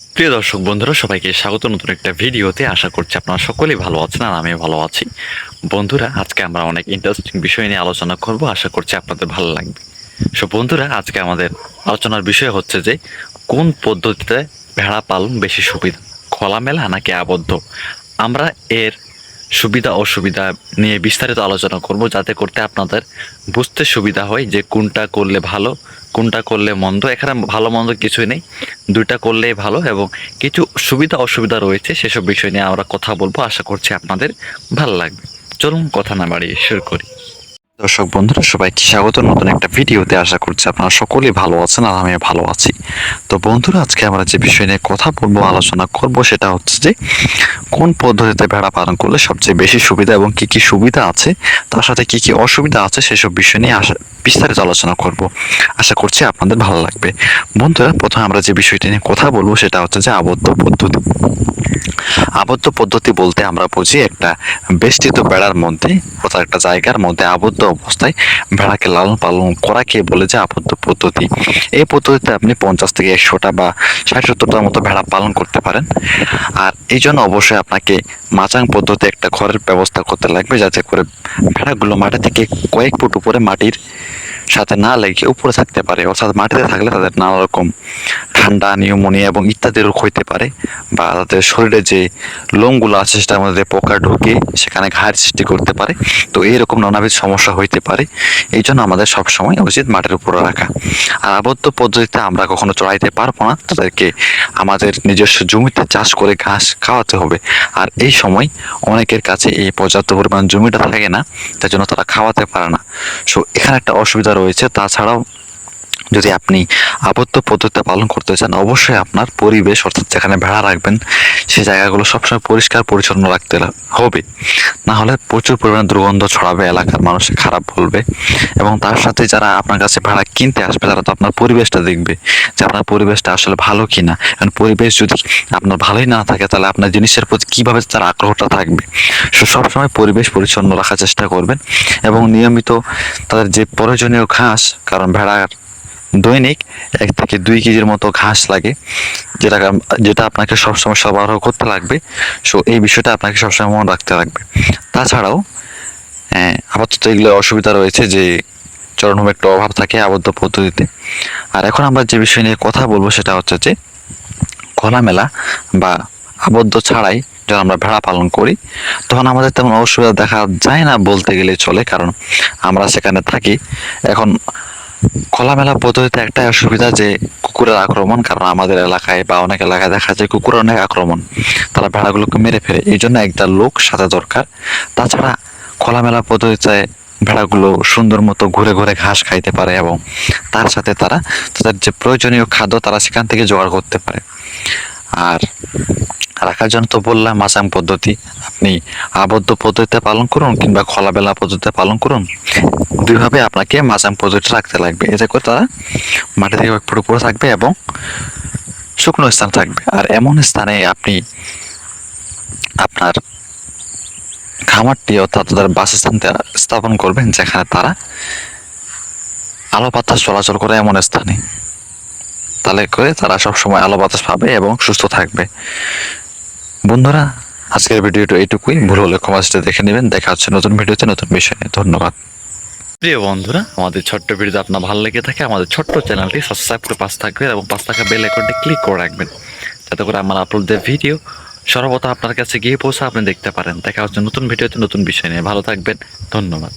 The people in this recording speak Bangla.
প্রিয় দর্শক বন্ধুরা, সবাইকে স্বাগত। নতুন একটা ভিডিওতে আশা করছি আপনারা সকলেই ভালো আছেন আর আমিও ভালো আছি। বন্ধুরা, আজকে আমরা অনেক ইন্টারেস্টিং বিষয় নিয়ে আলোচনা করব। আশা করছি আপনাদের ভালো লাগবে। সো বন্ধুরা, আজকে আমাদের আলোচনার বিষয় হচ্ছে যে, কোন পদ্ধতিতে ভেড়া পালন বেশি সুবিধা? খোলামেলা নাকি আবদ্ধ? আমরা এর সুবিধা, অসুবিধা নিয়ে বিস্তারিত আলোচনা করব। যাতে করতে আপনাদের বুঝতে সুবিধা হয় যে কোনটা করলে ভালো কোনটা করলে মন্দ? এখানে ভালো মন্দ কিছুই নেই। দুইটা করলেই ভালো এবং কিছু সুবিধা অসুবিধা রয়েছে, সেসব বিষয় নিয়ে আমরা কথা বলব। আশা করছি আপনাদের ভালো লাগবে। চলুন, কথা না বাড়িয়ে শুরু করি। দর্শক বন্ধুরা, সবাইকে স্বাগত নতুন একটা ভিডিওতে। আশা করছি আপনারা সকলেই ভালো আছেন আর আমিও ভালো আছি। তো বন্ধুরা, আজকে আমরা যে বিষয় নিয়ে কথা বলব, আলোচনা করব, সেটা হচ্ছে যে, কোন পদ্ধতিতে ভেড়া পালন করলে সবচেয়ে বেশি সুবিধা এবং কি কি সুবিধা আছে, তার সাথে কি কি অসুবিধা আছে, সেসব বিষয় নিয়ে আসা বিস্তারিত আলোচনা করব। আশা করছি আপনাদের ভালো লাগবে। বন্ধুরা, প্রথমে আমরা যে বিষয়টি নিয়ে কথা বলব, সেটা হচ্ছে যে আবদ্ধ পদ্ধতি। আবদ্ধ পদ্ধতি বলতে আমরা বুঝি একটা বেষ্টিত বেড়ার মধ্যে কোথাও একটা জায়গার মধ্যে আবদ্ধ অবস্থায় ভেড়াকে লালন পালন করাকে বলে যে আবদ্ধ পদ্ধতি। এই পদ্ধতিতে আপনি পঞ্চাশ থেকে একশোটা বা ষাট সত্তরটার মতো ভেড়া পালন করতে পারেন। আর এই জন্য অবশ্যই আপনাকে মাচাং পদ্ধতি একটা ঘরের ব্যবস্থা করতে লাগবে যাতে করে ভেড়াগুলো মাটি থেকে কয়েক ফুট উপরে মাটির সাথে না লেগে উপরে থাকতে পারে। অর্থাৎ মাটিতে থাকলে তাদের নানা রকম ঠান্ডা, নিউমোনিয়া এবং ইত্যাদি রোগ হইতে পারে বা তাদের শরীরে যে লোমগুলো আছে সেটার মধ্যে পোকা ঢুকে সেখানে ঘায়ের সৃষ্টি করতে পারে। তো এইরকম নানাবিধ সমস্যা হইতে পারে। এই জন্য আমাদের সবসময় উচিত মাটির উপরে রাখা। আর আবদ্ধ পদ্ধতিতে আমরা কখনো চড়াইতে পারব না। তাদেরকে আমাদের নিজস্ব জমিতে চাষ করে ঘাস খাওয়াতে হবে। আর এই সময় অনেকের কাছে এই পর্যাপ্ত পরিমাণ জমিটা থাকে না, তার জন্য তারা খাওয়াতে পারে না। সো এখানে একটা অসুবিধা রয়েছে। তাছাড়াও যদি আপনি আবদ্ধ পদ্ধতিতে পালন করতে চান, অবশ্যই আপনার পরিবেশ, অর্থাৎ যেখানে ভেড়া রাখবেন সেই জায়গাগুলো সবসময় পরিষ্কার পরিচ্ছন্ন রাখতে হবে। না হলে প্রচুর পরিমাণে দুর্গন্ধ ছড়াবে, এলাকার মানুষে খারাপ বলবে এবং তার সাথে যারা আপনার কাছে ভেড়া কিনতে আসবে, তারা তো আপনার পরিবেশটা দেখবে যে আপনার পরিবেশটা আসলে ভালো কিনা। কারণ পরিবেশ যদি আপনার ভালোই না থাকে, তাহলে আপনার জিনিসের প্রতি কীভাবে তার আগ্রহটা থাকবে? সো সবসময় পরিবেশ পরিচ্ছন্ন রাখার চেষ্টা করবেন এবং নিয়মিত তাদের যে প্রয়োজনীয় ঘাস, কারণ ভেড়ার দৈনিক এক থেকে দুই কেজির মতো ঘাস লাগে যেটা যেটা আপনাকে সবসময় সরবরাহ করতে লাগবে। সো এই বিষয়টা আপনাকে সবসময় মনে রাখতে লাগবে। তাছাড়াও হ্যাঁ আপাতত এগুলো অসুবিধা রয়েছে যে চরণভূমি একটু অভাব থাকে আবদ্ধ পদ্ধতিতে। আর এখন আমরা যে বিষয় নিয়ে কথা বলব সেটা হচ্ছে যে খোলামেলা বা আবদ্ধ ছাড়াই যখন আমরা ভেড়া পালন করি, তখন আমাদের তেমন অসুবিধা দেখা যায় না বলতে গেলে চলে। কারণ আমরা সেখানে থাকি, এখন খোলামেলা পদ্ধতিতে একটাই অসুবিধা যে কুকুরের আক্রমণ, কারণ আমাদের এলাকায় বা অনেক এলাকায় দেখা যায় কুকুরের অনেক আক্রমণ। তারা ভেড়াগুলোকে মেরে ফেলে। এই জন্য একটা লোক সাথে দরকার। তাছাড়া খোলামেলা পদ্ধতিতে ভেড়াগুলো সুন্দর মতো ঘুরে ঘুরে ঘাস খাইতে পারে এবং তার সাথে তারা তাদের যে প্রয়োজনীয় খাদ্য, তারা সেখান থেকে জোগাড় করতে পারে। আর রাখার জন্য তো বললাম মাচাং পদ্ধতি, আপনি আবদ্ধ পদ্ধতিতে পালন করুন কিংবা খোলাবেলা পদ্ধতিতে পালন করুন। দুইভাবে আপনাকে মাচাং পদ্ধতি রাখতে লাগবে। এতে করে তারা? মাটি থেকে এক ফুট উপরে থাকবে এবং শুকনো স্থান থাকবে। আর এমন স্থানে আপনি আপনার খামারটি অর্থাৎ তাদের বাসস্থান স্থাপন করবেন, যেখানে তারা আলো বাতাস চলাচল করে এমন স্থানে। তাহলে করে তারা সবসময় আলো বাতাস পাবে এবং সুস্থ থাকবে। বন্ধুরা, আজকের ভিডিওটা এইটুকুই। ভুল হলে ক্ষমাসটা দেখে নেবেন। দেখা হচ্ছে নতুন ভিডিওতে, নতুন বিষয় নিয়ে। ধন্যবাদ। প্রিয় বন্ধুরা, আমাদের ছোট্ট ভিডিও আপনার ভালো লেগে থাকে, আমাদের ছোট্ট চ্যানেলটি সাবস্ক্রাইব করে পাশ থাকবেন এবং পাশ থাকা বেল আইকনটি ক্লিক করে রাখবেন। যাতে করে আমার আপলোডের ভিডিও সর্বদা আপনার কাছে গিয়ে পৌঁছে আপনি দেখতে পারেন। দেখা হচ্ছে নতুন ভিডিওতে, নতুন বিষয় নিয়ে। ভালো থাকবেন। ধন্যবাদ।